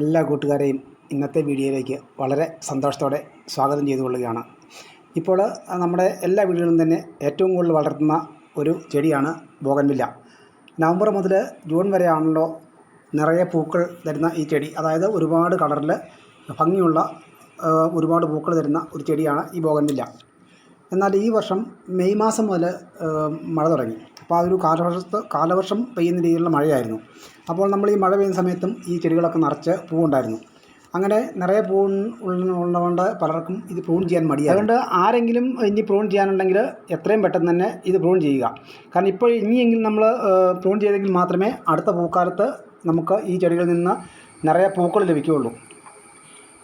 എല്ലാ കൂട്ടുകാരെയും ഇന്നത്തെ വീഡിയോയിലേക്ക് വളരെ സന്തോഷത്തോടെ സ്വാഗതം ചെയ്തുകൊള്ളുകയാണ്. ഇപ്പോൾ നമ്മുടെ എല്ലാ വീടുകളിലും തന്നെ ഏറ്റവും കൂടുതൽ വളർത്തുന്ന ഒരു ചെടിയാണ് ബോഗൻവില്ല. നവംബർ മുതൽ ജൂൺ വരെയാണല്ലോ നിറയെ പൂക്കൾ തരുന്ന ഈ ചെടി. അതായത് ഒരുപാട് കളറിൽ ഭംഗിയുള്ള ഒരുപാട് പൂക്കൾ തരുന്ന ഒരു ചെടിയാണ് ഈ ബോഗൻവില്ല. എന്നാൽ ഈ വർഷം മെയ് മാസം മുതൽ മഴ തുടങ്ങി. അപ്പോൾ അതൊരു ഒരു കാലവർഷത്ത് കാലവർഷം പെയ്യുന്ന രീതിയിലുള്ള മഴയായിരുന്നു. അപ്പോൾ നമ്മൾ ഈ മഴ പെയ്യുന്ന സമയത്തും ഈ ചെടികളൊക്കെ നിറച്ച് പൂവുണ്ടായിരുന്നു. അങ്ങനെ നിറയെ പൂ ഉള്ളതുകൊണ്ട് പലർക്കും ഇത് പ്രൂൺ ചെയ്യാൻ മടിയാണ്. അതുകൊണ്ട് ആരെങ്കിലും ഇനി പ്രൂൺ ചെയ്യാനുണ്ടെങ്കിൽ എത്രയും പെട്ടെന്ന് തന്നെ ഇത് പ്രൂൺ ചെയ്യുക. കാരണം ഇപ്പോൾ ഇനിയെങ്കിലും നമ്മൾ പ്രൂൺ ചെയ്തെങ്കിൽ മാത്രമേ അടുത്ത പൂക്കാലത്ത് നമുക്ക് ഈ ചെടികളിൽ നിന്ന് നിറയെ പൂക്കൾ ലഭിക്കുകയുള്ളൂ.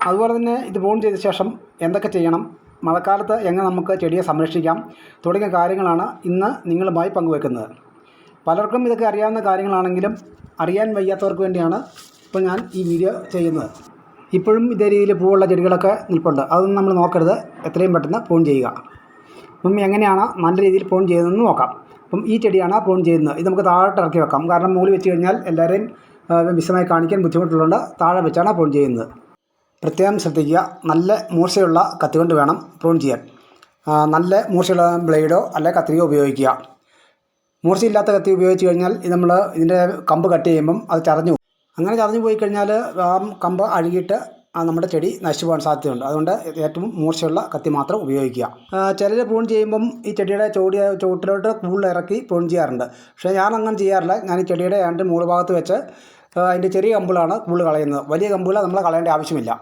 അതുപോലെ തന്നെ ഇത് പ്രൂൺ ചെയ്ത ശേഷം എന്തൊക്കെ ചെയ്യണം? മഴക്കാലത്ത് എങ്ങനെ നമുക്ക് ചെടിയെ സംരക്ഷിക്കാം തുടങ്ങിയ കാര്യങ്ങളാണ് ഇന്ന് നിങ്ങളുമായി പങ്കുവെക്കുന്നത്. പലർക്കും ഇതൊക്കെ അറിയാവുന്ന കാര്യങ്ങളാണെങ്കിലും അറിയാൻ വയ്യാത്തവർക്ക് വേണ്ടിയാണ് ഇപ്പോൾ ഞാൻ ഈ വീഡിയോ ചെയ്യുന്നത്. ഇപ്പോഴും ഇതേ രീതിയിൽ പൂവുള്ള ചെടികളൊക്കെ നിൽപ്പുണ്ട്. അതൊന്നും നമ്മൾ നോക്കരുത്. എത്രയും പെട്ടെന്ന് പ്രൂൺ ചെയ്യുക. അപ്പം എങ്ങനെയാണ് നല്ല രീതിയിൽ പ്രൂൺ ചെയ്യുന്നതെന്ന് നോക്കാം. അപ്പം ഈ ചെടിയാണ് പ്രൂൺ ചെയ്യുന്നത്. ഇത് നമുക്ക് താഴോട്ട് ഇറക്കി വെക്കാം. കാരണം മുകളിൽ വെച്ച് കഴിഞ്ഞാൽ എല്ലാവരെയും വിശദമായി കാണിക്കാൻ ബുദ്ധിമുട്ടുള്ളതുകൊണ്ട് താഴെ വെച്ചാണ് പ്രൂൺ ചെയ്യുന്നത്. പ്രത്യേകം ശ്രദ്ധിക്കുക. നല്ല മൂർച്ചയുള്ള കത്തി കൊണ്ട് വേണം പ്രൂൺ ചെയ്യാൻ. നല്ല മൂർച്ചയുള്ള ബ്ലേഡോ അല്ലെ കത്രികയോ ഉപയോഗിക്കുക. മൂർച്ചയില്ലാത്ത കത്തി ഉപയോഗിച്ച് കഴിഞ്ഞാൽ ഇത് നമ്മൾ ഇതിന്റെ കമ്പ് കട്ട് ചെയ്യുമ്പം അത് ചതഞ്ഞു അങ്ങനെ ചതഞ്ഞു പോയി കഴിഞ്ഞാൽ ആ കമ്പ് അഴുകിയിട്ട് നമ്മുടെ ചെടി നശിച്ചു പോകാൻ സാധ്യതയുണ്ട്. അതുകൊണ്ട് ഏറ്റവും മൂർച്ചയുള്ള കത്തി മാത്രം ഉപയോഗിക്കുക. ചിലർ പ്രൂൺ ചെയ്യുമ്പം ഈ ചെടിയുടെ ചോടി ചുവട്ടിലോട്ട് കൂടുതൽ ഇറക്കി പ്രൂൺ ചെയ്യാറുണ്ട്. പക്ഷേ ഞാൻ അങ്ങനെ ചെയ്യാറില്ല. ഞാൻ ഈ ചെടിയുടെ രണ്ട് മൂളഭാഗത്ത് ഭാഗത്ത് വെച്ച് അതിന്റെ ചെറിയ കമ്പുകളാണ് കൂടുതൽ കളയുന്നത്. വലിയ കമ്പുകൾ നമ്മൾ കളയേണ്ട ആവശ്യമില്ല.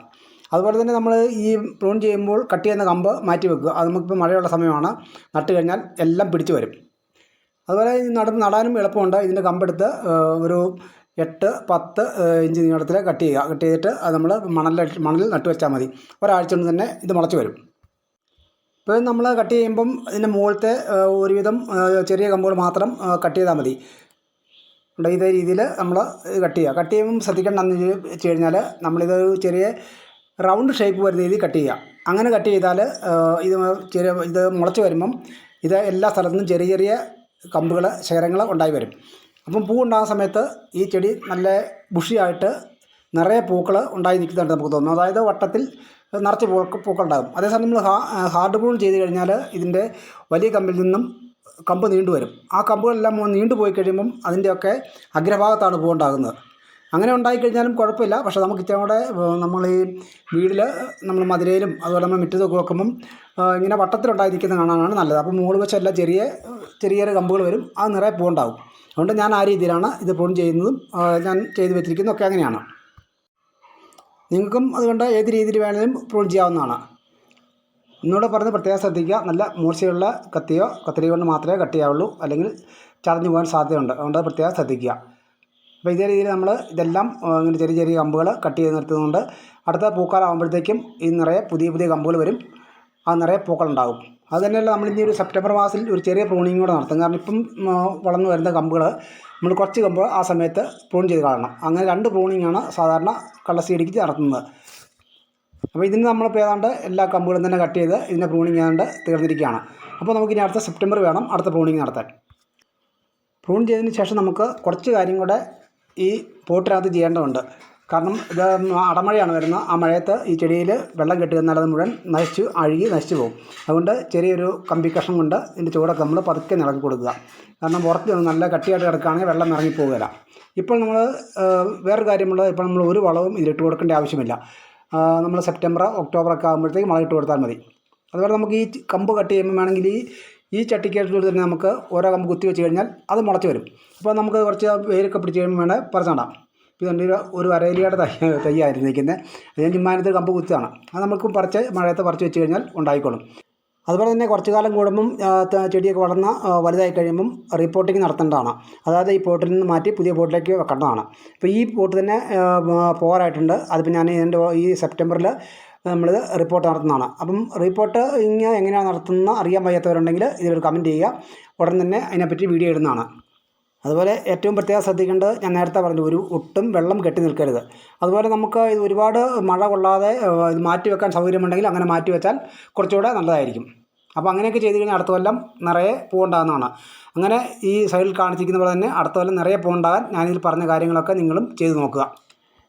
അതുപോലെ തന്നെ നമ്മൾ ഈ പ്രൂൺ ചെയ്യുമ്പോൾ കട്ട് ചെയ്യുന്ന കമ്പ് മാറ്റി വെക്കുക. അത് നമുക്കിപ്പോൾ മഴയുള്ള സമയമാണ്. നട്ട് കഴിഞ്ഞാൽ എല്ലാം പിടിച്ചു വരും. അതുപോലെ നട നടാനും എളുപ്പമുണ്ട്. ഇതിന്റെ കമ്പെടുത്ത് ഒരു എട്ട് പത്ത് ഇഞ്ച് നീളത്തിൽ കട്ട് ചെയ്യുക. കട്ട് ചെയ്തിട്ട് അത് നമ്മൾ മണലിൽ മണലിൽ നട്ട് വെച്ചാൽ മതി. ഒരാഴ്ച കൊണ്ട് തന്നെ ഇത് മുളച്ച് വരും. ഇപ്പോൾ നമ്മൾ കട്ട് ചെയ്യുമ്പം ഇതിന്റെ മുകളിലത്തെ ഒരുവിധം ചെറിയ കമ്പുകൾ മാത്രം കട്ട് ചെയ്താൽ മതി. ഇതേ രീതിയിൽ നമ്മൾ കട്ട് ചെയ്യുക. കട്ട് ചെയ്യുമ്പം ശ്രദ്ധിക്കേണ്ടതെന്ന് വെച്ച് കഴിഞ്ഞാൽ നമ്മളിത് ചെറിയ റൗണ്ട് ഷേപ്പ് വരുന്ന രീതിയിൽ കട്ട് ചെയ്യുക. അങ്ങനെ കട്ട് ചെയ്താൽ ഇത് ചെറിയ ഇത് മുളച്ച് വരുമ്പം ഇത് എല്ലാ സ്ഥലത്തു നിന്നും ചെറിയ ചെറിയ കമ്പുകൾ ശേഖരങ്ങൾ ഉണ്ടായി വരും. അപ്പം പൂ ഉണ്ടാകുന്ന സമയത്ത് ഈ ചെടി നല്ല ബുഷിയായിട്ട് നിറയെ പൂക്കൾ ഉണ്ടായി നിൽക്കുന്നതായിട്ട് നമുക്ക് തോന്നുന്നു. അതായത് വട്ടത്തിൽ നിറച്ച് പൂക്കൾ പൂക്കളുണ്ടാകും അതേസമയം നമ്മൾ ഹാർഡ് പ്രൂൺ ചെയ്ത് കഴിഞ്ഞാൽ ഇതിന്റെ വലിയ കമ്പിൽ നിന്നും കമ്പ് നീണ്ടുവരും. ആ കമ്പുകളെല്ലാം നീണ്ടു പോയി കഴിയുമ്പം അതിന്റെയൊക്കെ അഗ്രഭാഗത്താണ് പൂ ഉണ്ടാകുന്നത്. അങ്ങനെ ഉണ്ടായിക്കഴിഞ്ഞാലും കുഴപ്പമില്ല. പക്ഷേ നമുക്ക് ഇച്ചിരി കൂടെ നമ്മൾ ഈ വീട്ടിൽ നമ്മൾ മതിലയിലും അതുപോലെ നമ്മൾ മുറ്റത്തൊക്കെ വെക്കുമ്പം ഇങ്ങനെ വട്ടത്തിലുണ്ടായി നിൽക്കുന്ന കാണാനാണ് നല്ലത്. അപ്പോൾ മുകളിൽ വെച്ചെല്ലാം ചെറിയ ചെറിയ ചെറിയ കമ്പുകൾ വരും അത് നിറയെ പൂണ്ടാവും അതുകൊണ്ട് ഞാൻ ആ രീതിയിലാണ് ഇത് പ്രൂൺ ചെയ്യുന്നതും ഞാൻ ചെയ്ത് വെച്ചിരിക്കുന്നതും ഒക്കെ അങ്ങനെയാണ്. നിങ്ങൾക്കും അതുകൊണ്ട് ഏത് രീതിയിൽ വേണമെങ്കിലും പ്രൂൺ ചെയ്യാവുന്നതാണ്. എന്നോട് പറഞ്ഞ് പ്രത്യേകം ശ്രദ്ധിക്കുക. നല്ല മൂർച്ചയുള്ള കത്തിയോ കത്തിരി കൊണ്ട് മാത്രമേ കട്ട് ചെയ്യാവുള്ളൂ. അല്ലെങ്കിൽ ചതഞ്ഞു പോകാൻ സാധ്യതയുണ്ട്. അതുകൊണ്ട് പ്രത്യേകം ശ്രദ്ധിക്കുക. അപ്പോൾ ഇതേ രീതിയിൽ നമ്മൾ ഇതെല്ലാം ഇങ്ങനെ ചെറിയ ചെറിയ കമ്പുകൾ കട്ട് ചെയ്ത് നിർത്തുന്നുണ്ട്. അടുത്ത പൂക്കാലാകുമ്പോഴത്തേക്കും ഈ നിറയെ പുതിയ പുതിയ കമ്പുകൾ വരും. ആ നിറയെ പൂക്കളുണ്ടാകും. അത് തന്നെയല്ല നമ്മൾ ഇനി ഒരു സെപ്റ്റംബർ മാസത്തിൽ ഒരു ചെറിയ പ്രൂണിങ് കൂടെ നടത്തും. കാരണം ഇപ്പം വളർന്നു വരുന്ന കമ്പുകൾ നമ്മൾ കുറച്ച് കമ്പ് ആ സമയത്ത് പ്രൂൺ ചെയ്ത് കാണണം അങ്ങനെ രണ്ട് പ്രൂണിംഗ് ആണ് സാധാരണ കള്ളസീടിക്ക് നടത്തുന്നത്. അപ്പോൾ ഇതിന് നമ്മളിപ്പോൾ ഏതാണ്ട് എല്ലാ കമ്പുകളും തന്നെ കട്ട് ചെയ്ത് ഇതിന്റെ പ്രൂണിങ് ഏതാണ്ട് തീർന്നിരിക്കുകയാണ്. അപ്പോൾ നമുക്കിനി അടുത്ത സെപ്റ്റംബർ വേണം അടുത്ത പ്രൂണിങ് നടത്താൻ. പ്രൂൺ ചെയ്തതിന് ശേഷം നമുക്ക് കുറച്ച് കാര്യം കൂടെ ഈ പോട്ടിനകത്ത് ചെയ്യേണ്ടതുണ്ട്. കാരണം ഇത് അടമഴയാണ് വരുന്നത് ആ മഴയത്ത് ഈ ചെടിയിൽ വെള്ളം കെട്ടി നിന്നാൽ മുഴുവൻ നശിച്ച് അഴുകി നശിച്ചു പോകും. അതുകൊണ്ട് ചെറിയൊരു കമ്പി കഷ്ണം കൊണ്ട് ഇതിന്റെ ചുവടൊക്കെ നമ്മൾ പതുക്കെ നിളക്കി കൊടുക്കുക. കാരണം പുറത്ത് നല്ല കട്ടിയായിട്ട് കിടക്കുകയാണെങ്കിൽ വെള്ളം ഇറങ്ങി പോവുകയില്ല. ഇപ്പോൾ നമ്മൾ വേറൊരു കാര്യമുള്ളത് ഇപ്പോൾ നമ്മൾ ഒരു വളവും ഇതിലിട്ട് കൊടുക്കേണ്ട ആവശ്യമില്ല. നമ്മൾ സെപ്റ്റംബർ ഒക്ടോബർ ഒക്കെ ആകുമ്പോഴത്തേക്ക് മഴ ഇട്ട് കൊടുത്താൽ മതി. അതുപോലെ നമുക്ക് ഈ കമ്പ് കട്ട് ചെയ്യുമ്പോൾ വേണമെങ്കിൽ ഈ ഈ ചട്ടിക്കകത്തോട് തന്നെ നമുക്ക് ഓരോ കമ്പ് കുത്തി വെച്ച് കഴിഞ്ഞാൽ അത് മുളച്ച് വരും. അപ്പോൾ നമുക്ക് കുറച്ച് വേരൊക്കെ പിടിച്ച് കഴിയുമ്പോൾ വേണേൽ പറിച്ച് നടാം ഇതുണ്ട് ഒരു അരയിലയുടെ തൈ തൈയായിരുന്നു നിൽക്കുന്നത് ഞാൻ ചിമ്മാനത്തിൽ കമ്പ് കുത്തിയാണ് അത് നമുക്ക് പറിച്ച് മഴയത്ത് പറിച്ച് വെച്ച് കഴിഞ്ഞാൽ ഉണ്ടായിക്കോളും. അതുപോലെ തന്നെ കുറച്ച് കാലം കൂടുമ്പം ചെടിയൊക്കെ വളർന്ന വലുതായി കഴിയുമ്പം റിപ്പോർട്ടിങ് നടത്തേണ്ടതാണ്. അതായത് ഈ പോട്ടിൽ നിന്ന് മാറ്റി പുതിയ പോട്ടിലേക്ക് വെക്കേണ്ടതാണ്. അപ്പോൾ ഈ പോട്ട് തന്നെ ആ, അതിപ്പോൾ ഞാൻ എന്റെ ഈ സെപ്റ്റംബറിൽ നമ്മൾ റിപ്പോർട്ട് നടത്തുന്നതാണ്. അപ്പം റിപ്പോർട്ട് ഇങ്ങനെ എങ്ങനെയാണ് നടത്തുന്നത് അറിയാൻ വയ്യാത്തവരുണ്ടെങ്കിൽ ഇതിലൊരു കമന്റ് ചെയ്യുക. ഉടൻ തന്നെ അതിനെപ്പറ്റി വീഡിയോ ഇടുന്നതാണ്. അതുപോലെ ഏറ്റവും പ്രത്യേകം ശ്രദ്ധിക്കേണ്ടത് ഞാൻ നേരത്തെ പറഞ്ഞു ഒരു ഒട്ടും വെള്ളം കെട്ടി നിൽക്കരുത്. അതുപോലെ നമുക്ക് ഇത് ഒരുപാട് മഴ കൊള്ളാതെ ഇത് മാറ്റി വെക്കാൻ സൗകര്യമുണ്ടെങ്കിൽ അങ്ങനെ മാറ്റി വെച്ചാൽ കുറച്ചുകൂടെ നല്ലതായിരിക്കും. അപ്പോൾ അങ്ങനെയൊക്കെ ചെയ്ത് കഴിഞ്ഞാൽ അടുത്ത കൊല്ലം നിറയെ പൂവുണ്ടാകുന്നതാണ് അങ്ങനെ ഈ സൈഡിൽ കാണിച്ചിരിക്കുന്ന പോലെ തന്നെ അടുത്ത കൊല്ലം നിറയെ പൂവുണ്ടാകാൻ ഞാനിതിൽ പറഞ്ഞ കാര്യങ്ങളൊക്കെ നിങ്ങളും ചെയ്ത് നോക്കുക.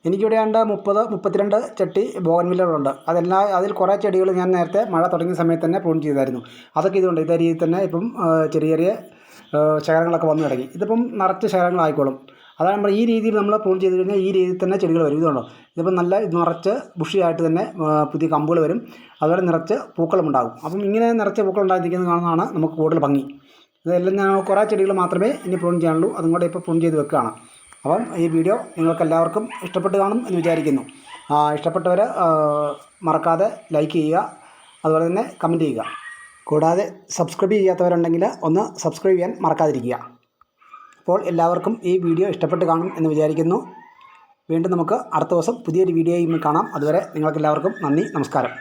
എനിക്കിവിടെ ഉണ്ട് മുപ്പത് മുപ്പത്തിരണ്ട് ചട്ടി ബോഗൻവില്ലകളുണ്ട് അതെല്ലാം അതിൽ കുറേ ചെടികൾ ഞാൻ നേരത്തെ മഴ തുടങ്ങിയ സമയത്ത് തന്നെ പ്രൂൺ ചെയ്തായിരുന്നു. അതൊക്കെ ഇതുകൊണ്ട് ഇതേ രീതിയിൽ തന്നെ ഇപ്പം ചെറിയ ചെറിയ ശേഖരങ്ങളൊക്കെ വന്നു തുടങ്ങി. ഇതിപ്പം നിറച്ച് ശകലങ്ങളായിക്കോളും അതാണ് നമ്മൾ ഈ രീതിയിൽ നമ്മൾ പ്രൂൺ ചെയ്ത് കഴിഞ്ഞാൽ ഈ രീതിയിൽ തന്നെ ചെടികൾ വരും. ഇതുകൊണ്ടോ ഇതിപ്പം നല്ല നിറച്ച് ബുഷിയായിട്ട് തന്നെ പുതിയ കമ്പുകൾ വരും. അതുപോലെ നിറച്ച് പൂക്കളും ഉണ്ടാകും. അപ്പം ഇങ്ങനെ നിറച്ച് പൂക്കൾ ഉണ്ടായിരിക്കുന്നത് കാണുന്നതാണ് നമുക്ക് കൂടുതൽ ഭംഗി. ഇതെല്ലാം ഞാൻ കുറേ ചെടികൾ മാത്രമേ ഇനി പ്രൂൺ ചെയ്യാനുള്ളൂ. അതും കൂടെ ഇപ്പോൾ പ്രൂൺ ചെയ്ത് വെക്കുകയാണ്. അപ്പം ഈ വീഡിയോ നിങ്ങൾക്ക് എല്ലാവർക്കും ഇഷ്ടപ്പെട്ട് കാണും എന്ന് വിചാരിക്കുന്നു ഇഷ്ടപ്പെട്ടവർ മറക്കാതെ ലൈക്ക് ചെയ്യുക. അതുപോലെ തന്നെ കമന്റ് ചെയ്യുക. കൂടാതെ സബ്സ്ക്രൈബ് ചെയ്യാത്തവരുണ്ടെങ്കിൽ ഒന്ന് സബ്സ്ക്രൈബ് ചെയ്യാൻ മറക്കാതിരിക്കുക. അപ്പോൾ എല്ലാവർക്കും ഈ വീഡിയോ ഇഷ്ടപ്പെട്ട് കാണും എന്ന് വിചാരിക്കുന്നു. വീണ്ടും നമുക്ക് അടുത്ത ദിവസം പുതിയൊരു വീഡിയോയും കാണാം. അതുവരെ നിങ്ങൾക്കെല്ലാവർക്കും നന്ദി നമസ്കാരം.